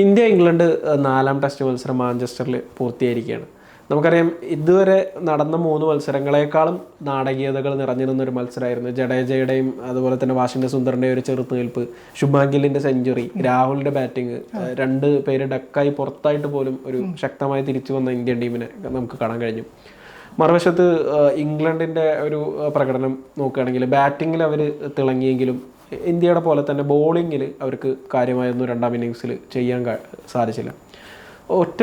India England നാലാം test മത്സരം മാഞ്ചസ്റ്ററിൽ പൂർത്തീകരിക്കുകയാണ് നമുക്കറിയാം ഇതുവരെ നടന്ന മൂന്ന് മത്സരങ്ങളെക്കാളും നാടകീയതകൾ നിറഞ്ഞിരുന്ന ഒരു മത്സരമായിരുന്നു. ജഡേജയുടെയും അതുപോലെ തന്നെ വാഷിംഗ്ടൺ സുന്ദറിന്റെയും ഒരു ചെറുത്തുനിൽപ്പ് ശുഭാൻ ഗില്ലിന്റെ സെഞ്ചുറി രാഹുലിന്റെ ബാറ്റിംഗ് രണ്ട് പേര് ഡക്കായി പുറത്തായിട്ട് പോലും ഒരു ശക്തമായി തിരിച്ചു വന്ന ഇന്ത്യൻ ടീമിനെ നമുക്ക് കാണാൻ കഴിഞ്ഞു. മറുവശത്ത് ഇംഗ്ലണ്ടിന്റെ ഒരു പ്രകടനം നോക്കുകയാണെങ്കിൽ ബാറ്റിങ്ങിൽ അവർ തിളങ്ങിയെങ്കിലും ഇന്ത്യയുടെ പോലെ തന്നെ ബോളിങ്ങിൽ അവർക്ക് കാര്യമായൊന്നും രണ്ടാം ഇന്നിങ്സിൽ ചെയ്യാൻ സാധിച്ചില്ല. ഒറ്റ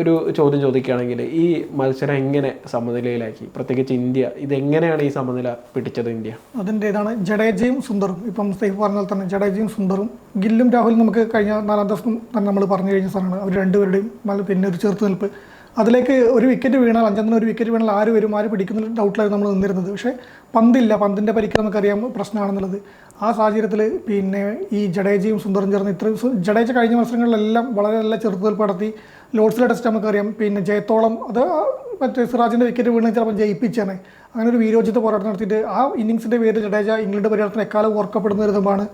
ഒരു ചോദ്യം ചോദിക്കുകയാണെങ്കിൽ ഈ മത്സരം എങ്ങനെ സമനിലയിലാക്കി? പ്രത്യേകിച്ച് ഇന്ത്യ ഇതെങ്ങനെയാണ് ഈ സമനില പിടിച്ചത് ഇന്ത്യ? അതിന്റെ ഇതാണ് ജഡേജയും സുന്ദറും. ഇപ്പം സേഫ് പറഞ്ഞാൽ തന്നെ ജഡേജയും സുന്ദറും ഗില്ലും രാഹുലും നമുക്ക് കഴിഞ്ഞ നാലാം ദിവസം തന്നെ നമ്മൾ പറഞ്ഞു കഴിഞ്ഞ സാധനമാണ്. അവർ രണ്ടുപേരുടെയും പിന്നെ ഒരു ചെറുത്ത് നിൽപ്പ് അതിലേക്ക് ഒരു വിക്കറ്റ് വീണാൽ അഞ്ചെണ്ണം ഒരു വിക്കറ്റ് വീണാൽ ആര് വരും ആര് പിടിക്കുന്ന ഡൗട്ടിലായിരുന്നു നമ്മൾ നിന്നിരുന്നത്. പക്ഷേ പന്തില്ല. പന്തിന്റെ പരിക്ക് നമുക്കറിയാം പ്രശ്നമാണെന്നുള്ളത്. ആ സാഹചര്യത്തിൽ പിന്നെ ഈ ജഡേജയും സുന്ദറും ചേർന്ന് ഇത്രയും ജഡേജ കഴിഞ്ഞ മത്സരങ്ങളിലെല്ലാം വളരെ നല്ല ചെറുത്തുതൽപ്പ് നടത്തി. ലോഡ്സിലെ ടെസ്റ്റ് നമുക്കറിയാം. പിന്നെ ജയത്തോളം അത് മറ്റേ സിറാജിന്റെ വിക്കറ്റ് വീണ് ചിലപ്പോൾ ജയിപ്പിച്ചാണ് അങ്ങനെ ഒരു വീരോചിത പോരാട്ടം നടത്തിയിട്ട് ആ ഇന്നിങ്സിന്റെ പേര് ജഡേജ ഇംഗ്ലണ്ട് പര്യടനത്തിന് എക്കാലം ഓർക്കപ്പെടുന്ന ഒരു ഇതുമാണ്.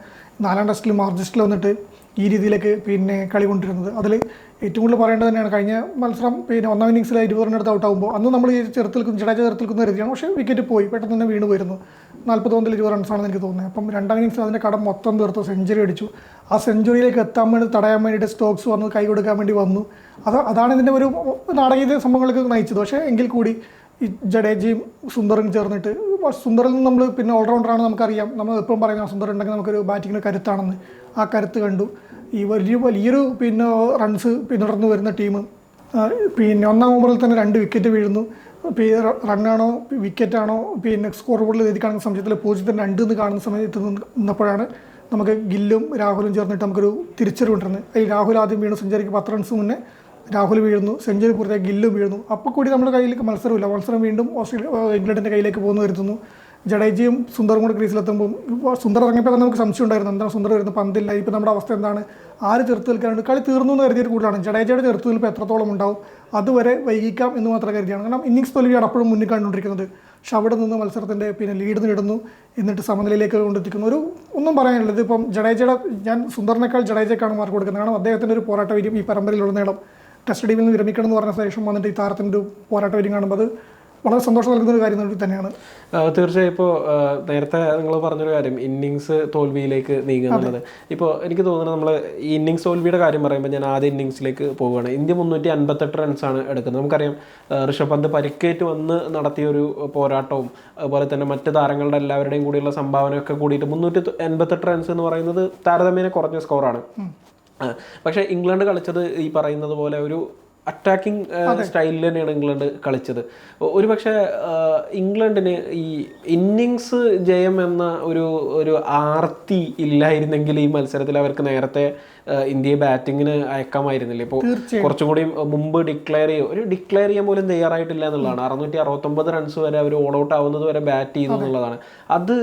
നാലാം ടെസ്റ്റിൽ മാർജിസ്റ്റിൽ വന്നിട്ട് ഈ രീതിയിലേക്ക് പിന്നെ കളി കൊണ്ടിരുന്നത് അതിൽ ഏറ്റവും കൂടുതൽ പറയേണ്ടത് തന്നെയാണ് കഴിഞ്ഞ മത്സരം പിന്നെ ഒന്നാം ഇന്നിങ്സിൽ ഇരുപത് റണ്ണെടുത്ത് ഔട്ട് ആകുമ്പോൾ അന്ന് നമ്മൾ ഈ ചെറുത്തിൽ ജഡേജ ചെറുത്തിൽക്കുന്ന കരുതിയാണ് പക്ഷേ വിക്കറ്റ് പോയി പെട്ടെന്ന് തന്നെ വീണ് പോയിരുന്നു. നാൽപ്പത് പന്തിൽ ഇരുപത് റൺസാണെന്ന് എനിക്ക് തോന്നുന്നത്. അപ്പം രണ്ടാം ഇന്നിങ്സിൽ അതിന്റെ കടം മൊത്തം തീർത്തു സെഞ്ചുറി അടിച്ചു. ആ സെഞ്ചുറിയിലേക്ക് എത്താൻ വേണ്ടി തടയാൻ വേണ്ടിയിട്ട് സ്റ്റോക്സ് വന്ന് കൈ കൊടുക്കാൻ വേണ്ടി വന്നു. അത് അതാണ് ഇതിന്റെ ഒരു നാടകീയ സംഭവങ്ങൾക്ക് നയിച്ചത്. പക്ഷേ എങ്കിൽ കൂടി ഈ ജഡേജയും സുന്ദറും ചേർന്നിട്ട് സുന്ദറിൽ നിന്ന് നമ്മൾ പിന്നെ ഓൾറൗണ്ടറാണ് നമുക്കറിയാം. നമ്മൾ എപ്പോഴും പറയുന്ന സുന്ദർ ഉണ്ടെങ്കിൽ നമുക്കൊരു ബാറ്റിങ്ങിന് കരുത്താണെന്ന്. ആ കരുത്ത് കണ്ടു. ഈ വലിയ വലിയൊരു പിന്നെ റൺസ് പിന്തുടർന്ന് വരുന്ന ടീം പിന്നെ ഒന്നാം ഓവറിൽ തന്നെ രണ്ട് വിക്കറ്റ് വീഴുന്നു. റണ്ണാണോ വിക്കറ്റാണോ പിന്നെ സ്കോർ ബോർഡിൽ എഴുതി കാണുന്ന സമയത്തിൽ പൂജ്യത്തിന് രണ്ട് എന്ന് കാണുന്ന സമയത്ത് നിന്നപ്പോഴാണ് നമുക്ക് ഗില്ലും രാഹുലും ചേർന്നിട്ട് നമുക്കൊരു തിരിച്ചറിവുണ്ടിരുന്നത് ഈ രാഹുൽ ആദ്യം വീണു സെഞ്ചുറിക്ക് പത്ത് റൺസ് മുന്നേ രാഹുൽ വീഴുന്നു സെഞ്ചുറി പൂർത്തിയായി ഗില്ലും വീഴുന്നു. അപ്പോൾ കൂടി നമ്മുടെ കയ്യിലേക്ക് മത്സരമില്ല. മത്സരം വീണ്ടും ഓസ്ട്രേലിയ ഇംഗ്ലണ്ടിന്റെ കയ്യിലേക്ക് പോകുന്നു വരുത്തുന്നു. ജഡേജയും സുന്ദറും കൂടെ ക്രീസിലെത്തുമ്പോൾ സുന്ദർ ഇറങ്ങിയപ്പോൾ തന്നെ നമുക്ക് സംശയം ഉണ്ടായിരുന്നു. എന്താണ് സുന്ദർ വരുന്നത് പന്തില്ല? ഇപ്പോൾ നമ്മുടെ അവസ്ഥ എന്താണ്? ആര് ചെറുത്ത് നിൽക്കാനുണ്ട്? കളി തീർന്നു എന്ന് കരുതിയിട്ട് കൂടുതലാണ്. ജഡേജയുടെ ചെറുത്ത് നിൽപ്പ് എത്രത്തോളം ഉണ്ടാവും? അതുവരെ വൈകിക്കാം എന്ന് മാത്രം കരുതിയാണ്. കാരണം ഇന്നിങ്സ് തോൽവിയാണ് അപ്പോഴും മുന്നിൽ കണ്ടുകൊണ്ടിരിക്കുന്നത്. പക്ഷെ അവിടെ നിന്ന് മത്സരത്തിന്റെ പിന്നെ ലീഡ് നേടുന്നു. എന്നിട്ട് സമനിലയിലേക്ക് കൊണ്ടെത്തിക്കുന്നു. ഒരു ഒന്നും പറയാനുള്ളത് ഇപ്പം ജഡേജയുടെ ഞാൻ സുന്ദറിനേക്കാൾ ജഡേജയ്ക്കാണ് മാർക്ക് കൊടുക്കുന്നത്. കാരണം അദ്ദേഹത്തിന്റെ ഒരു പോരാട്ട വീര്യം ഈ പരമ്പരയിലുടനീളം. ടെസ്റ്റ് ടീമിൽ നിന്ന് വിരമിക്കണം എന്ന് പറഞ്ഞ ശേഷം വന്നിട്ട് ഈ താരത്തിന്റെ ഒരു പോരാട്ട വരും കാണുമ്പോൾ അത് വളരെ സന്തോഷം നൽകുന്ന ഒരു കാര്യം തന്നെയാണ്. തീർച്ചയായും ഇപ്പോൾ നേരത്തെ നിങ്ങൾ പറഞ്ഞൊരു കാര്യം ഇന്നിങ്സ് തോൽവിയിലേക്ക് നീങ്ങുന്നുള്ളത് ഇപ്പോൾ എനിക്ക് തോന്നുന്നത് നമ്മൾ ഈ ഇന്നിങ്സ് തോൽവിയുടെ കാര്യം പറയുമ്പോൾ ഞാൻ ആദ്യ ഇന്നിങ്സിലേക്ക് പോവുകയാണ്. ഇന്ത്യ മുന്നൂറ്റി അൻപത്തെട്ട് റൺസാണ് എടുക്കുന്നത്. നമുക്കറിയാം ഋഷഭ് പന്ത് പരിക്കേറ്റ് വന്ന് നടത്തിയ ഒരു പോരാട്ടവും അതുപോലെ തന്നെ മറ്റ് താരങ്ങളുടെ എല്ലാവരുടെയും കൂടിയുള്ള സംഭാവനയൊക്കെ കൂടിയിട്ട് മുന്നൂറ്റി എൺപത്തെട്ട് റൺസ് എന്ന് പറയുന്നത് താരതമ്യേന കുറഞ്ഞ സ്കോറാണ് പക്ഷേ ഇംഗ്ലണ്ട് കളിച്ചത് ഈ പറയുന്നത് പോലെ ഒരു അറ്റാക്കിംഗ് സ്റ്റൈലിൽ തന്നെയാണ് ഇംഗ്ലണ്ട് കളിച്ചത്. ഒരു ഒരുപക്ഷെ ആ, ഇംഗ്ലണ്ടിന് ഈ ഇന്നിങ്സ് ജയം എന്ന ഒരു ഒരു ആർത്തി ഇല്ലായിരുന്നെങ്കിൽ ഈ മത്സരത്തിൽ അവർക്ക് നേരത്തെ ഇന്ത്യയെ ബാറ്റിങ്ങിന് അയക്കാമായിരുന്നില്ല. ഇപ്പോൾ കുറച്ചും കൂടി മുമ്പ് ഡിക്ലെയർ ചെയ്യും ഒരു ഡിക്ലെയർ ചെയ്യാൻ പോലും തയ്യാറായിട്ടില്ല എന്നുള്ളതാണ്. അറുന്നൂറ്റി അറുപത്തൊമ്പത് റൺസ് വരെ അവർ ഓൾ ഔട്ട് ആവുന്നത് വരെ ബാറ്റ് ചെയ്തു എന്നുള്ളതാണ്. അത്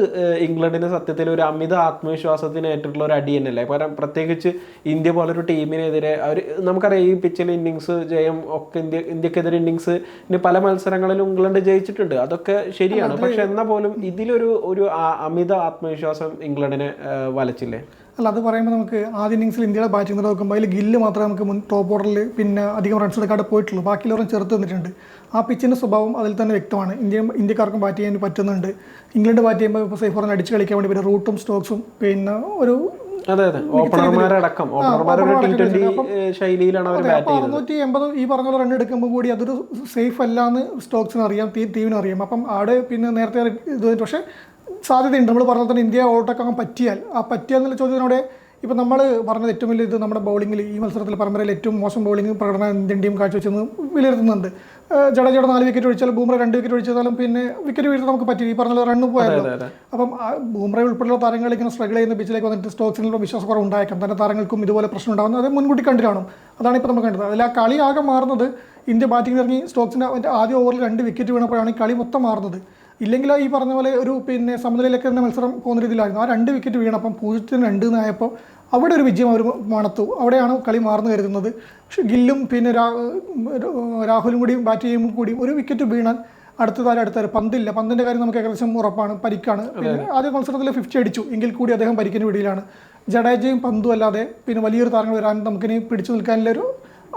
ഇംഗ്ലണ്ടിന് സത്യത്തിൽ ഒരു അമിത ആത്മവിശ്വാസത്തിന് ഏറ്റിട്ടുള്ള ഒരു അടി തന്നെയല്ലേ? കാരണം പ്രത്യേകിച്ച് ഇന്ത്യ പോലൊരു ടീമിനെതിരെ അവർ നമുക്കറിയാം ഈ പിച്ചിൽ ഇന്നിങ്സ് ജയം ഒക്കെ ഇന്ത്യ ഇന്ത്യക്കെതിരെ ഇന്നിങ്സ് പല മത്സരങ്ങളിലും ഇംഗ്ലണ്ട് ജയിച്ചിട്ടുണ്ട്. അതൊക്കെ ശരിയാണ്. പക്ഷെ എന്നാ പോലും ഇതിലൊരു ഒരു അമിത ആത്മവിശ്വാസം ഇംഗ്ലണ്ടിനെ വലച്ചില്ലേ? അല്ല അത് പറയുമ്പോൾ നമുക്ക് ആദ്യ ഇന്നിങ്സിൽ ഇന്ത്യയുടെ ബാറ്റിംഗ് നോക്കുമ്പോൾ അതിൽ ഗില്ല് മാത്രമേ നമുക്ക് മുൻ ടോപ്പ് ഓർഡറിൽ പിന്നെ അധികം റൺസ് എടുക്കാതെ പോയിട്ടുള്ളൂ. ബാക്കിയുള്ളവരും ചെറുത്ത് നിന്നിട്ടുണ്ട്. ആ പിച്ചിന്റെ സ്വഭാവം അതിൽ തന്നെ വ്യക്തമാണ്. ഇന്ത്യ ഇന്ത്യക്കാർക്കും ബാറ്റ് ചെയ്യാൻ പറ്റുന്നുണ്ട്. ഇംഗ്ലണ്ട് ബാറ്റ് ചെയ്യുമ്പോൾ ഇപ്പോൾ സേഫ് പറഞ്ഞ അടിച്ച് കളിക്കാൻ വേണ്ടി പിന്നെ റൂട്ടും സ്റ്റോക്സും പിന്നെ ഒരു അതെ അതെ. ഓപ്പണർമാരടക്കം. ഓപ്പണർമാർ ശൈലിയിലാണ് അവർ ബാറ്റ് ചെയ്യുന്നത് അറുന്നൂറ്റി എൺപത് ഈ പറഞ്ഞ പോലെ റൺ എടുക്കുമ്പോൾ കൂടി അതൊരു സേഫ് അല്ല എന്ന് സ്റ്റോക്സിന് അറിയാം തീ ടീമിന് അറിയാം. അപ്പം അവിടെ പിന്നെ നേരത്തെ ഇത് പക്ഷേ സാധ്യതയുണ്ട്. നമ്മൾ പറഞ്ഞ തന്നെ ഇന്ത്യ ഓട്ടക്കാൻ പറ്റിയാൽ. ആ പറ്റിയാൽ എന്നുള്ള ചോദ്യത്തിനോടെ ഇപ്പം നമ്മൾ പറഞ്ഞത് ഏറ്റവും വലിയ ഇത് നമ്മുടെ ബൗളിങ്ങിൽ ഈ മത്സരത്തിൽ പരമ്പരയിൽ ഏറ്റവും മോശം ബൗളിംഗ് പ്രകടനം ഇന്ത്യൻ ടീം കാഴ്ചവെച്ചെന്ന് വിലയിരുത്തുന്നുണ്ട്. ജഡേജയുടെ നാല് വിക്കറ്റ് ഒഴിച്ചാൽ ബൂമ്ര രണ്ട് വിക്കറ്റ് ഒഴിച്ചാലും പിന്നെ വിക്കറ്റ് വീഴ്ത്ത നമുക്ക് പറ്റി ഈ പറഞ്ഞ റണ്ണും അതെ അപ്പം ബൂംറ ഉൾപ്പെടെയുള്ള താരങ്ങൾ ഇങ്ങനെ സ്ട്രഗിൾ ചെയ്യുന്ന പിച്ചിലേക്ക് വന്നിട്ട് സ്റ്റോക്സിനുള്ള വിശ്വാസക്കുറവ് ഉണ്ടായേക്കാം തന്നെ താരങ്ങൾക്കും ഇതുപോലെ പ്രശ്നം ഉണ്ടാകുന്നത് അത് മുൻകൂട്ടി കണ്ടു കാണും. അതാണ് ഇപ്പോൾ നമ്മൾ കണ്ടത്. അതിൽ ആ കളി ആകെ മാറുന്നത് ഇന്ത്യ ബാറ്റിംഗ് ഇറങ്ങി സ്റ്റോക്സിന്റെ അതിന്റെ ആദ്യ ഓവറിൽ രണ്ട് വിക്കറ്റ് വീണപ്പോഴാണ് ഈ കളി മൊത്തം മാറുന്നത്. ഇല്ലെങ്കിൽ ഈ പറഞ്ഞ പോലെ ഒരു പിന്നെ സമനിലയിലൊക്കെ തന്നെ മത്സരം പോകുന്ന രീതിയിലായിരുന്നു. ആ രണ്ട് വിക്കറ്റ് വീണപ്പം പൂജ്യത്തിന് രണ്ട് എന്നായപ്പോൾ അവിടെ ഒരു വിജയം അവർ മണത്തു. അവിടെയാണ് കളി മാറുന്നു കരുതുന്നത്. പക്ഷെ ഗില്ലും പിന്നെ രാഹുലും കൂടിയും ബാറ്റ് ചെയ്യുമ്പോൾ കൂടി ഒരു വിക്കറ്റ് വീണാൽ അടുത്ത താരം അടുത്ത പന്തില്ല. പന്തിന്റെ കാര്യം നമുക്ക് ഏകദേശം ഉറപ്പാണ്. പരിക്കാണ്. പിന്നെ ആദ്യ മത്സരത്തിൽ ഫിഫ്റ്റി അടിച്ചു. എങ്കിൽ കൂടി അദ്ദേഹം പരിക്കിന് പിടിയിലാണ്. ജഡേജയും പന്തും അല്ലാതെ പിന്നെ വലിയൊരു താരങ്ങൾ വരാൻ നമുക്കിനി പിടിച്ചു നിൽക്കാനുള്ള ഒരു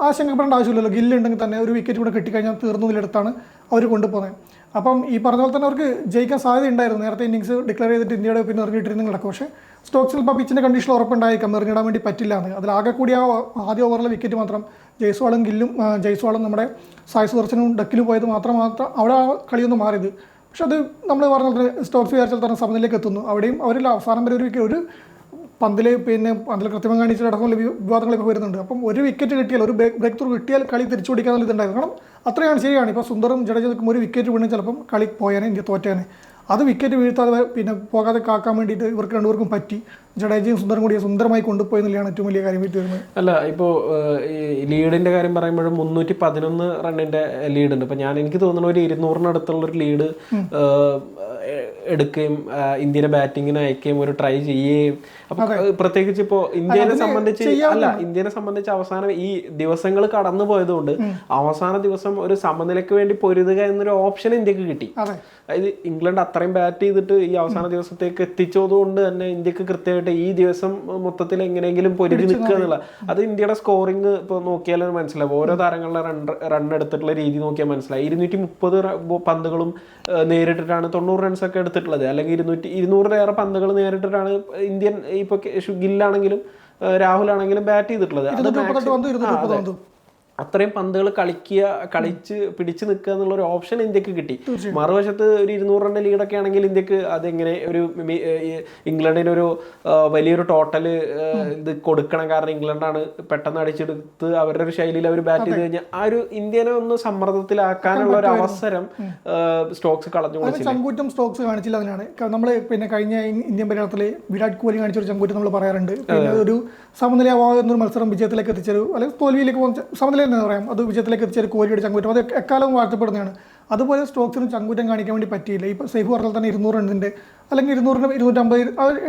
ആശങ്കപ്പെടേണ്ട ആവശ്യമില്ലല്ലോ. ഗില്ലുണ്ടെങ്കിൽ തന്നെ ഒരു വിക്കറ്റ് കൂടെ കിട്ടിക്കഴിഞ്ഞാൽ തീർന്നതിലെടുത്താണ് അവർ കൊണ്ടുപോകുന്നത്. അപ്പം ഈ പറഞ്ഞ പോലെ തന്നെ അവർക്ക് ജയിക്കാൻ സാധ്യത ഉണ്ടായിരുന്നു നേരത്തെ ഇന്നിങ്സ് ഡിക്ലെയർ ചെയ്തിട്ട് ഇന്ത്യയുടെ പിന്നെ ഇറങ്ങിയിട്ടിരുന്നു കിടക്കും പക്ഷേ സ്റ്റോക്സ് ചിലപ്പോൾ പിച്ചിന്റെ കണ്ടീഷൻ ഉറപ്പുണ്ടായിരിക്കാം എറിഞ്ഞിടാൻ വേണ്ടി പറ്റില്ല എന്ന്. അതിൽ ആകെ കൂടി ആ ആദ്യ ഓവറിലെ വിക്കറ്റ് മാത്രം ജയ്സ്വാളും ഗില്ലും ജയ്സ്വാളും നമ്മുടെ സായ് സുദർശനും ഡക്കിലും പോയത് മാത്രം മാത്രം അവിടെ ആ കളിയൊന്ന് മാറിയത്. പക്ഷെ അത് നമ്മൾ പറഞ്ഞ സ്റ്റോക്സ് വിചാരിച്ചാൽ തന്നെ സമനിലേക്ക് എത്തുന്നു. അവിടെയും അവരിൽ അവസാനം വരെ ഒരു ഒരു പന്തിൽ പിന്നെ പന്തിൽ കൃത്യം കാണിച്ചിട്ടടക്കം വിവാദങ്ങൾ വരുന്നുണ്ട്. അപ്പം ഒരു വിക്കറ്റ് കിട്ടിയാൽ ഒരു ബ്രേക്ക് ത്രൂ കിട്ടിയാൽ കളി തിരിച്ചു പിടിക്കാനുള്ള ഇതുണ്ടായിരുന്നു കാരണം അത്രയാണ് ശരിയാണ്. ഇപ്പോൾ സുന്ദറും ജഡേജ നിൽക്കുമ്പോൾ ഒരു വിക്കറ്റ് വീണ് ചിലപ്പം കളി പോയാനെ ഇന്ത്യ തോറ്റാനെ. അത് വിക്കറ്റ് വീഴ്ത്താതെ പിന്നെ പോകാതെ കാക്കാൻ വേണ്ടിയിട്ട് ഇവർക്ക് രണ്ടുപേർക്കും പറ്റി. ജഡേജയും സുന്ദറും കൂടി സുന്ദരമായി കൊണ്ടുപോയി എന്നുള്ളതാണ് ഏറ്റവും വലിയ കാര്യം വരുന്നത്. അല്ല ഇപ്പോൾ ഈ ലീഡിന്റെ കാര്യം പറയുമ്പോഴും മുന്നൂറ്റി പതിനൊന്ന് റണ്ണിന്റെ ലീഡുണ്ട്. ഇപ്പൊ ഞാൻ എനിക്ക് തോന്നുന്നു ഒരു ഇരുന്നൂറിനടുത്തുള്ളൊരു ലീഡ് എടുക്കുകയും ഇന്ത്യയുടെ ബാറ്റിങ്ങിന് അയക്കുകയും ഒരു ട്രൈ ചെയ്യുകയും. അപ്പൊ പ്രത്യേകിച്ച് ഇപ്പോ ഇന്ത്യനെ സംബന്ധിച്ച് അല്ല ഇന്ത്യനെ സംബന്ധിച്ച് അവസാനം ഈ ദിവസങ്ങൾ കടന്നു പോയതുകൊണ്ട് അവസാന ദിവസം ഒരു സമനിലയ്ക്ക് വേണ്ടി പൊരുതുക എന്നൊരു ഓപ്ഷൻ ഇന്ത്യയ്ക്ക് കിട്ടി. അതായത് ഇംഗ്ലണ്ട് അത്രയും ബാറ്റ് ചെയ്തിട്ട് ഈ അവസാന ദിവസത്തേക്ക് എത്തിച്ചതുകൊണ്ട് തന്നെ ഇന്ത്യയ്ക്ക് കൃത്യമായിട്ട് ഈ ദിവസം മൊത്തത്തിൽ എങ്ങനെയെങ്കിലും പൊരുതി നിൽക്കുക എന്നുള്ള അത് ഇന്ത്യയുടെ സ്കോറിംഗ് ഇപ്പോൾ നോക്കിയാൽ മനസ്സിലാവും. ഓരോ താരങ്ങളുടെ റൺ റൺ എടുത്തിട്ടുള്ള രീതി നോക്കിയാൽ മനസ്സിലായി ഇരുന്നൂറ്റി മുപ്പത് പന്തുകളും നേരിട്ടിട്ടാണ് തൊണ്ണൂറ് റൺസ് ഒക്കെ എടുത്തിട്ടുള്ളത്. അല്ലെങ്കിൽ ഇരുന്നൂറ്റി ഇരുന്നൂറിലേറെ പന്തുകൾ നേരിട്ടിട്ടാണ് ഇന്ത്യൻ ഇപ്പോൾ ഗില്ലാണെങ്കിലും രാഹുൽ ആണെങ്കിലും ബാറ്റ് ചെയ്തിട്ടുള്ളത്. അത് അത്രയും പന്തുകൾ കളിക്കുക കളിച്ച് പിടിച്ചു നിൽക്കുക എന്നുള്ള ഒരു ഓപ്ഷൻ ഇന്ത്യയ്ക്ക് കിട്ടി. മറുവശത്ത് ഒരു ഇരുന്നൂറ് റണ്ണിന്റെ ലീഡൊക്കെ ആണെങ്കിൽ ഇന്ത്യയ്ക്ക് അതെങ്ങനെ ഒരു ഇംഗ്ലണ്ടിനൊരു ഇംഗ്ലണ്ടിന് ഒരു വലിയൊരു ടോട്ടൽ ഇത് കൊടുക്കണം കാരണം ഇംഗ്ലണ്ടാണ് പെട്ടെന്ന് അടിച്ചെടുത്ത് അവരുടെ ഒരു ശൈലിയിൽ അവർ ബാറ്റ് ചെയ്ത് കഴിഞ്ഞാൽ ആ ഒരു ഇന്ത്യനെ ഒന്ന് സമ്മർദ്ദത്തിലാക്കാനുള്ള ഒരു അവസരം സ്റ്റോക്സ് കളഞ്ഞു ചങ്കൂറ്റം സ്റ്റോക്സ് കാണിച്ചില്ല അതിനാണ്. നമ്മൾ പിന്നെ കഴിഞ്ഞ ഇന്ത്യൻ പര്യടനത്തിൽ വിരാട് കോഹ്ലി കാണിച്ച ഒരു ചങ്കൂറ്റം നമ്മൾ പറയാറുണ്ട്. പിന്നെ ഒരു സമനിലയാവാതെ എന്നൊരു മത്സരം വിജയത്തിലേക്ക് എത്തിച്ചൊരു അല്ലെങ്കിൽ തോൽവിയിലേക്ക് പോകുന്ന സമനില എന്ന് പറയാം. അത് വിജയത്തിലേക്ക് എത്തിച്ചൊരു കോഹ്ലിയുടെ ചങ്കൂറ്റം. അത് എക്കാലവും വാഴ്ത്തപ്പെടുന്നതാണ്. അതുപോലെ സ്റ്റോക്സിന് ചങ്കൂറ്റം കാണിക്കാൻ വേണ്ടി പറ്റിയില്ല. ഇപ്പോൾ സേഫ് പറഞ്ഞാൽ തന്നെ ഇരുന്നൂറ് റണ്ണിന്റെ അല്ലെങ്കിൽ ഇരുന്നൂറിന്റെ ഇരുന്നൂറ്റമ്പത്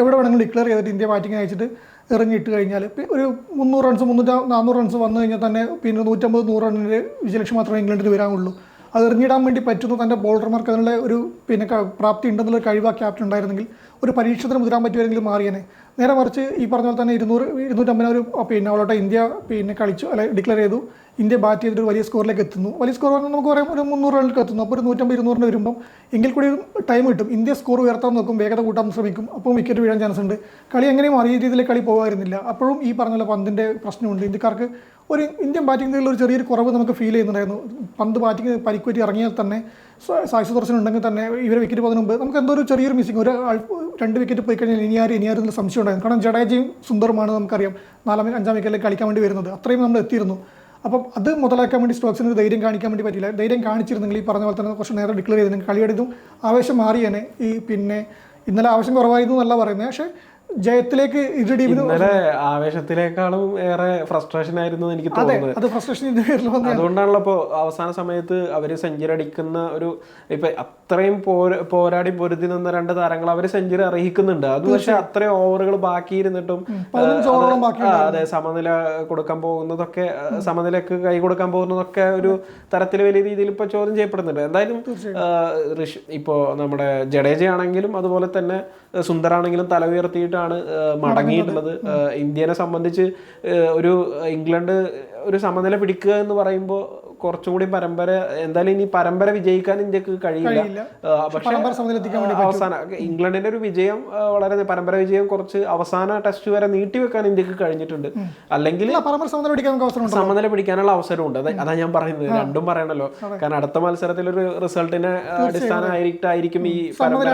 എവിടെ വേണമെങ്കിലും ഡിക്ലെയർ ചെയ്തിട്ട് ഇന്ത്യ ബാറ്റിംഗ് അയച്ചിട്ട് ഇറങ്ങിയിട്ട് കഴിഞ്ഞാൽ ഒരു മുന്നൂറ് റൺസ് മുന്നൂറ്റ നാനൂറ് റൺസ് വന്നു കഴിഞ്ഞാൽ തന്നെ പിന്നെ നൂറ്റമ്പത് നൂറ് റണ്ണിന്റെ വിജയലക്ഷ്യം മാത്രമേ ഇംഗ്ലണ്ടിൽ വരാനുള്ളൂ അത് എറിഞ്ഞിടാൻ വേണ്ടി പറ്റുന്നു. തന്റെ ബോളർമാർക്ക് അതിനുള്ള ഒരു പിന്നെ പ്രാപ്തി ഉണ്ടെന്നുള്ള കഴിവ് ക്യാപ്റ്റൻ ഉണ്ടായിരുന്നെങ്കിൽ ഒരു പരീക്ഷണത്തിന് മുതിരാൻ പറ്റുമായിരുന്നെങ്കിൽ മാറിയനെ. നേരെ മറിച്ച് ഈ പറഞ്ഞ പോലെ തന്നെ ഇരുന്നൂറ് ഇരുന്നൂറ്റമ്പതിനായിരം പിന്നെ അവളോട്ട് ഇന്ത്യ പിന്നെ കളിച്ചു അല്ലെ ഡിക്ലെയർ ചെയ്തു. ഇന്ത്യ ബാറ്റ് ചെയ്തിട്ട് വലിയ സ്കോറിലേക്ക് എത്തുന്നു. വലിയ സ്കോർ പറഞ്ഞാൽ നമുക്ക് പറയാം ഒരു മുന്നൂറ് റണ്ണിലേക്ക് എത്തുന്നു. അപ്പോൾ ഒരു നൂറ്റമ്പത് ഇരുന്നൂറിന് വരുമ്പം എങ്കിൽ കൂടി ടൈം കിട്ടും. ഇന്ത്യ സ്കോർ ഉയർത്താൻ നോക്കും വേഗത കൂട്ടാൻ ശ്രമിക്കും. അപ്പോൾ വിക്കറ്റ് വീഴാൻ ചാൻസ് ഉണ്ട്. കളി എങ്ങനെയും അറിയ. രീതിയിൽ കളി പോകുമായിരുന്നില്ല അപ്പോഴും ഈ പറഞ്ഞ പന്തിന്റെ പ്രശ്നമുണ്ട്. ഇന്ത്യക്കാർക്ക് ഒരു ഇന്ത്യൻ ബാറ്റിംഗ് ഒരു ചെറിയൊരു കുറവ് നമുക്ക് ഫീൽ ചെയ്യുന്നുണ്ടായിരുന്നു. പന്ത് ബാറ്റിംഗ് പരിക്കുപറ്റി ഇറങ്ങിയാൽ തന്നെ സായി സുദർശൻ ഉണ്ടെങ്കിൽ തന്നെ ഇവരെ വിക്കറ്റ് പോകുന്നതിന് മുമ്പ് നമുക്ക് എന്തോ ഒരു ചെറിയൊരു മിസ്സിങ് ഒരു രണ്ട് വിക്കറ്റ് പോയി കഴിഞ്ഞാൽ ഇനി ആരും ഇനി എന്നുള്ള സംശയം ഉണ്ടായിരുന്നു കാരണം ജഡേജയും സുന്ദറുമാണ് നമുക്കറിയാം നാലാം അഞ്ചാം വിക്കറ്റിൽ കളിക്കാൻ വേണ്ടി വരുന്നത്. അത്രയും നമ്മൾ എത്തിയിരുന്നു. അപ്പം അത് മുതലാക്കാൻ വേണ്ടി സ്റ്റോക്സിന് ധൈര്യം കാണിക്കാൻ വേണ്ടി പറ്റില്ല ധൈര്യം കാണിച്ചിരുന്നെങ്കിൽ ഈ പറഞ്ഞ പോലെ തന്നെ കുറച്ച് നേരം ഡിക്ലെയർ ചെയ്തിരുന്നെങ്കിൽ കളിയുടെ ആവേശം മാറിയേനെ. ഈ പിന്നെ ഇന്നലെ ആവശ്യം കുറവായിരുന്നു എന്നല്ല പറയുന്നത്. പക്ഷേ ജയത്തിലേക്ക് ഇരു ടീമിനും ഇന്നലെ ആവേശത്തിനേക്കാളും ഏറെ ഫ്രസ്ട്രേഷൻ ആയിരുന്നു എനിക്ക് തോന്നുന്നത്. അത് ഫ്രസ്ട്രേഷൻ അതുകൊണ്ടാണല്ലോ ഇപ്പോൾ അവസാന സമയത്ത് അവർ സെഞ്ചുറി അടിക്കുന്ന ഒരു ഇപ്പൊ അത്രയും പോരാടി പൊരുതി നിന്ന രണ്ട് താരങ്ങൾ അവർ സെഞ്ചുറി അർഹിക്കുന്നുണ്ട്. അത് പക്ഷെ അത്രയും ഓവറുകൾ ബാക്കിയിരുന്നിട്ടും അതെ സമനില കൊടുക്കാൻ പോകുന്നതൊക്കെ സമനിലക്ക് കൈ കൊടുക്കാൻ പോകുന്നതൊക്കെ ഒരു തരത്തിൽ വലിയ രീതിയിൽ ഇപ്പൊ ചോദ്യം ചെയ്യപ്പെടുന്നുണ്ട്. എന്തായാലും ഋഷി ഇപ്പോ നമ്മുടെ ജഡേജ ആണെങ്കിലും അതുപോലെ തന്നെ സുന്ദറാണെങ്കിലും തല ഉയർത്തിയിട്ടാണ് ആ, മടങ്ങിയിട്ടുള്ളത്. ഇന്ത്യനെ സംബന്ധിച്ച് ഒരു ഇംഗ്ലണ്ട് ഒരു സമനില പിടിക്കുക എന്ന് പറയുമ്പോൾ കുറച്ചും കൂടി പരമ്പര എന്തായാലും ഇനി പരമ്പര വിജയിക്കാൻ ഇന്ത്യയ്ക്ക് കഴിയില്ല. പക്ഷെ അവസാന ഇംഗ്ലണ്ടിന്റെ ഒരു വിജയം വളരെ പരമ്പര വിജയം കുറച്ച് അവസാന ടെസ്റ്റ് വരെ നീട്ടിവെക്കാൻ ഇന്ത്യയ്ക്ക് കഴിഞ്ഞിട്ടുണ്ട്. അല്ലെങ്കിൽ സമനില പിടിക്കാനുള്ള അവസരമുണ്ട്. അതെ അതാ ഞാൻ പറയുന്നത്. രണ്ടും പറയണല്ലോ. കാരണം അടുത്ത മത്സരത്തിൽ ഒരു റിസൾട്ടിനെ അടിസ്ഥാനമായിട്ടായിരിക്കും ഈ പരമ്പര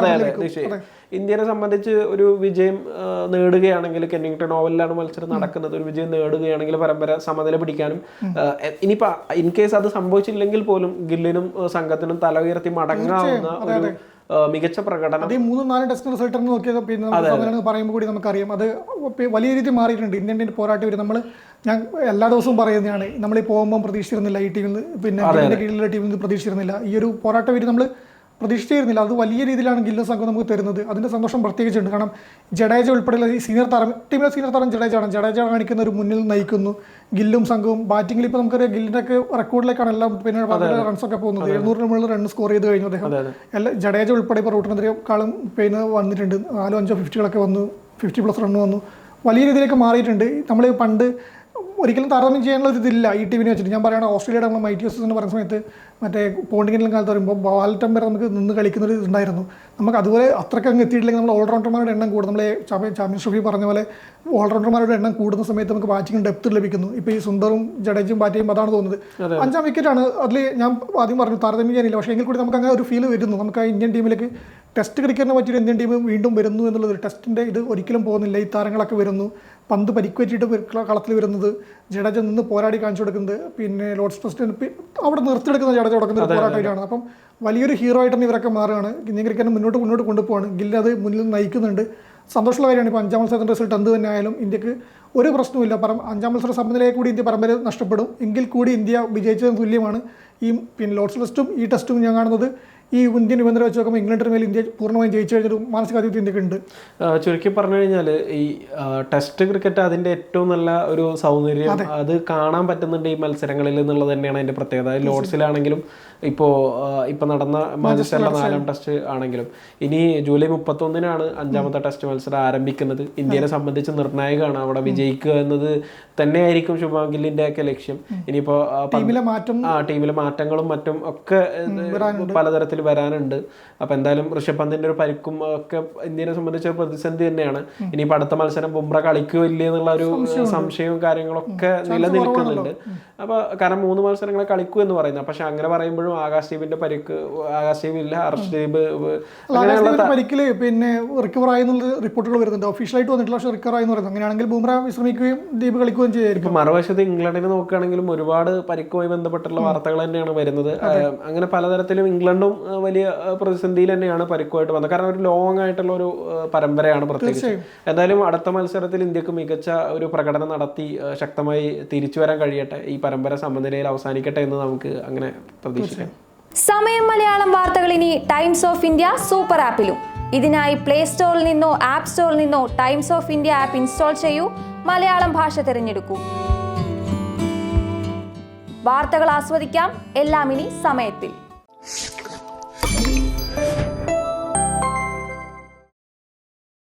അതെ അതെ ലഭിക്കും. ഇന്ത്യനെ സംബന്ധിച്ച് ഒരു വിജയം നേടുകയാണെങ്കിൽ കെന്നിങ്ടൺ ഓവലിലാണ് മത്സരം നടക്കുന്നത്. ഒരു വിജയം നേടുകയാണെങ്കിൽ പരമ്പര സമനില പിടിക്കാനും ഇനിയിപ്പോൾ ഇൻ കേസ് അത് സംഭവിച്ചില്ലെങ്കിൽ പോലും ഗില്ലിനും സംഘത്തിനും തല ഉയർത്തി മടങ്ങാവുന്ന ഒരു മികച്ച പ്രകടനം. അത് മൂന്ന് നാല് ടെസ്റ്റ് റിസൾട്ട് എന്ന് നോക്കിയത് പിന്നെ പറയുമ്പോൾ കൂടി നമുക്കറിയാം. അത് വലിയ രീതിയിൽ മാറിയിട്ടുണ്ട്. ഇന്ത്യൻ ടീം പോരാട്ടം വരും നമ്മൾ ഞാൻ എല്ലാ ദിവസവും പറയുന്നതാണ്. നമ്മൾ ഈ പോകുമ്പോൾ പ്രതീക്ഷിച്ചിരുന്നില്ല ഈ ടീമിൽ നിന്ന് പിന്നെ കീഴിലുള്ള ടീമിൽ നിന്ന് പ്രതീക്ഷിച്ചിരുന്നില്ല. ഈ ഒരു പോരാട്ടം വരും നമ്മൾ പ്രതീക്ഷിച്ചിരുന്നില്ല. അത് വലിയ രീതിയിലാണ് ഗില്ലൻ സംഘം നമുക്ക് തരുന്നത്. അതിന്റെ സന്തോഷം പ്രത്യേകിച്ചുണ്ട്. കാരണം ജഡേജ ഉൾപ്പെടെയുള്ള ഈ സീനിയർ താരം ടീമിലെ സീനിയർ താരം ജഡേജാണ് ജഡേജ കാണിക്കുന്ന ഒരു മുന്നിൽ നയിക്കുന്നു. ഗില്ലും സംഘവും ബാറ്റിംഗിൽ ഇപ്പോൾ നമുക്കറിയാം ഗില്ലിന്റെ ഒക്കെ റെക്കോർഡിലേക്കാണ് എല്ലാം പിന്നെ റൺസ് ഒക്കെ പോകുന്നത്. എഴുന്നൂറിന് മുകളിൽ റൺ സ്കോർ ചെയ്ത് കഴിഞ്ഞു അദ്ദേഹം. എല്ലാ ജഡേജ ഉൾപ്പെടെ ഇപ്പോൾ റൂട്ടിനെതിരെക്കാളും പിന്നെ വന്നിട്ടുണ്ട്. നാലോ അഞ്ചോ ഫിഫ്റ്റികളൊക്കെ വന്നു. ഫിഫ്റ്റി പ്ലസ് റൺ വന്നു. വലിയ രീതിയിലേക്ക് മാറിയിട്ടുണ്ട്. നമ്മൾ പണ്ട് ഒരിക്കലും താരതമ്യം ചെയ്യാനുള്ള ഒരു ഇതില്ല ഈ ടീമിനെ വെച്ചിട്ട്. ഞാൻ പറയുകയാണ് ഓസ്ട്രേലിയയുടെ നമ്മൾ മൈറ്റിയോസ് എന്ന് പറയുന്ന സമയത്ത് മറ്റേ പോണ്ടിങ്ങിലും കാലത്ത് പറയുമ്പോൾ ബാലറ്റം വരെ നമുക്ക് നിന്ന് കളിക്കുന്ന ഒരു ഇതുണ്ടായിരുന്നു. നമുക്ക് അതുപോലെ അത്രയ്ക്ക് അങ്ങ് എത്തിയിട്ടില്ലെങ്കിൽ നമ്മൾ ഓൾറൗണ്ടർമാരുടെ എണ്ണം കൂടും. നമ്മളെ ചാമ്പ്യൻസ് ട്രോഫി പറഞ്ഞ പോലെ ഓൾറൗണ്ടർമാരുടെ എണ്ണം കൂടുന്ന സമയത്ത് നമുക്ക് ബാറ്റിംഗ് ഡെപ്ത് ലഭിക്കുന്നു. ഇപ്പോൾ ഈ സുന്ദറും ജഡേജും ബാറ്റ് ചെയ്യുമ്പോൾ അതാണ് തോന്നുന്നത്. അഞ്ചാം വിക്കറ്റാണ് അതിൽ ഞാൻ ആദ്യം പറഞ്ഞു താരതമ്യം ചെയ്യാനില്ല. പക്ഷേ എങ്കിൽ കൂടി നമുക്ക് അങ്ങനെ ഒരു ഫീൽ വരുന്നു. നമുക്ക് ആ ഇന്ത്യൻ ടീമിലേക്ക് ടെസ്റ്റ് ക്രിക്കറ്റിനെ പറ്റിയൊരു ഇന്ത്യൻ ടീം വീണ്ടും വരുന്നു എന്നുള്ളത് ടെസ്റ്റിന്റെ ഇത് ഒരിക്കലും പോകുന്നില്ല. ഈ താരങ്ങളൊക്കെ വരുന്നു. പന്ത് പരിക്കേറ്റിട്ട് പറ്റിയിട്ട് വി- കളത്തിൽ വരുന്നത് ജഡേജ നിന്ന് പോരാടി കാണിച്ചു കൊടുക്കുന്നത്. പിന്നെ ലോർഡ്സ് പ്രസിഡന്റ് അവിടെ നിർത്തിയെടുക്കുന്ന ജഡേജ കൊടുക്കുന്ന ഒരു പോരാട്ടമായിട്ടാണ് അപ്പം വലിയൊരു ഹീറോ ആയിട്ട് തന്നെ ഇവരൊക്കെ മാറുകയാണ്. ഇന്ത്യൻ ക്രിക്കറ്റ് മുന്നോട്ട് മുന്നോട്ട് കൊണ്ടുപോവാണ്. ഗില്ല് അത് മുന്നിൽ നയിക്കുന്നുണ്ട്. സന്തോഷമുള്ള കാര്യമാണ്. ഇപ്പോൾ അഞ്ചാം മത്സരത്തിന്റെ റിസൾട്ട് എന്ത് തന്നെ ആയാലും ഇന്ത്യയ്ക്ക് ഒരു പ്രശ്നവുമില്ല. പറ അഞ്ചാം മത്സര സമനിലയെ കൂടി ഇന്ത്യ പരമ്പര നഷ്ടപ്പെടും. എങ്കിൽ കൂടി ഇന്ത്യ വിജയിച്ചതിന് തുല്യമാണ്. ഈ പിന്നെ ലോഡ്സ് ടെസ്റ്റും ഈ ടെസ്റ്റും ഞാൻ കാണുന്നത് ഈ ഇന്ത്യൻ നിബന്ധന വെച്ച് നോക്കുമ്പോൾ ഇംഗ്ലണ്ടിന് മേൽ ഇന്ത്യ പൂർണമായും ജയിച്ചു കഴിഞ്ഞൊരു മാനസികാധിപത്യം ഇന്ത്യയ്ക്ക് ഉണ്ട് ചുരുക്കി പറഞ്ഞു കഴിഞ്ഞാൽ ഈ ടെസ്റ്റ് ക്രിക്കറ്റ് അതിന്റെ ഏറ്റവും നല്ല ഒരു സൗന്ദര്യം അത്. കാണാൻ പറ്റുന്നുണ്ട് ഈ മത്സരങ്ങളിൽ എന്നുള്ളത് തന്നെയാണ് അതിന്റെ പ്രത്യേകത. അത് ലോർഡ്സിലാണെങ്കിലും ഇപ്പോ ആ, ഇപ്പൊ നടന്ന മാഞ്ചസ്റ്ററിലെ നാലാം ടെസ്റ്റ് ആണെങ്കിലും. ഇനി ജൂലൈ മുപ്പത്തൊന്നിനാണ് അഞ്ചാമത്തെ ടെസ്റ്റ് മത്സരം ആരംഭിക്കുന്നത്. ഇന്ത്യയെ സംബന്ധിച്ച് നിർണായകമാണ് അവിടെ വിജയിക്കുക എന്നത് തന്നെയായിരിക്കും ശുഭാം ഗില്ലിന്റെ ഒക്കെ ലക്ഷ്യം ഇനിയിപ്പോ ആ, ടീമിലെ മാറ്റം ആ ടീമിലെ മാറ്റങ്ങളും മറ്റും ഒക്കെ ഇത് പലതരത്തിൽ വരാനുണ്ട്. അപ്പൊ എന്തായാലും ഋഷഭ് പന്തിന്റെ ഒരു പരിക്കും ഒക്കെ ഇന്ത്യനെ സംബന്ധിച്ച ഒരു പ്രതിസന്ധി തന്നെയാണ്. ഇനിയിപ്പോ അടുത്ത മത്സരം ബുംറ കളിക്കുകയോ ഇല്ലേ എന്നുള്ള ഒരു സംശയവും കാര്യങ്ങളൊക്കെ നിലനിൽക്കുന്നുണ്ട്. അപ്പൊ കാരണം മൂന്ന് മത്സരങ്ങളെ കളിക്കൂ എന്ന് പറയുന്നത്. പക്ഷെ അങ്ങനെ പറയുമ്പോഴും ആകാശ് ദീപിന്റെ പരിക്ക് ആകാശ് ദീപ് ഇല്ല ഹർഷദീപ് പരിക്കിൽ പിന്നെ റിക്കവർ ആയെന്നുള്ള റിപ്പോർട്ടുകൾ വരുന്നുണ്ട്. ഒഫീഷ്യലായിട്ട് വന്നിട്ടില്ല പക്ഷേ റിക്കവർ ആയെന്ന് പറയുന്നത് അങ്ങനെയാണെങ്കിൽ ബുംറ വിശ്രമിക്കുകയും ദീപ് കളിക്കുകയും ചെയ്യായിരിക്കും. മറുവശത്ത് ഇംഗ്ലണ്ടിനെ നോക്കുകയാണെങ്കിലും ഒരുപാട് പരിക്കുമായി ബന്ധപ്പെട്ടുള്ള വാർത്തകൾ തന്നെയാണ് വരുന്നത്. അങ്ങനെ പലതരത്തിലും ഇംഗ്ലണ്ടും വലിയ പ്രതിസന്ധിയിൽ തന്നെയാണ് പരിക്കുമായിട്ട് വന്നത്. കാരണം ഒരു ലോങ് ആയിട്ടുള്ള ഒരു പരമ്പരയാണ് പ്രത്യേകിച്ച്. എന്തായാലും അടുത്ത മത്സരത്തിൽ ഇന്ത്യയ്ക്ക് മികച്ച ഒരു പ്രകടനം നടത്തി ശക്തമായി തിരിച്ചു വരാൻ കഴിയട്ടെ. ഈ പരമ്പര സമനിലയിൽ അവസാനിക്കട്ടെ എന്ന് നമുക്ക് അങ്ങനെ പ്രതീക്ഷിക്കാം. സമയം മലയാളം വാർത്തകൾ ഇനി ടൈംസ് ഓഫ് ഇന്ത്യ സൂപ്പർ ആപ്പിലും. ഇതിനായി പ്ലേ സ്റ്റോറിൽ നിന്നോ ആപ്പ് സ്റ്റോറിൽ നിന്നോ Times of India app install ചെയ്യൂ. മലയാളം ഭാഷ തിരഞ്ഞെടുക്കൂ. വാർത്തകൾ ആസ്വദിക്കാം. എല്ലാം ഇനി സമയത്തിൽ.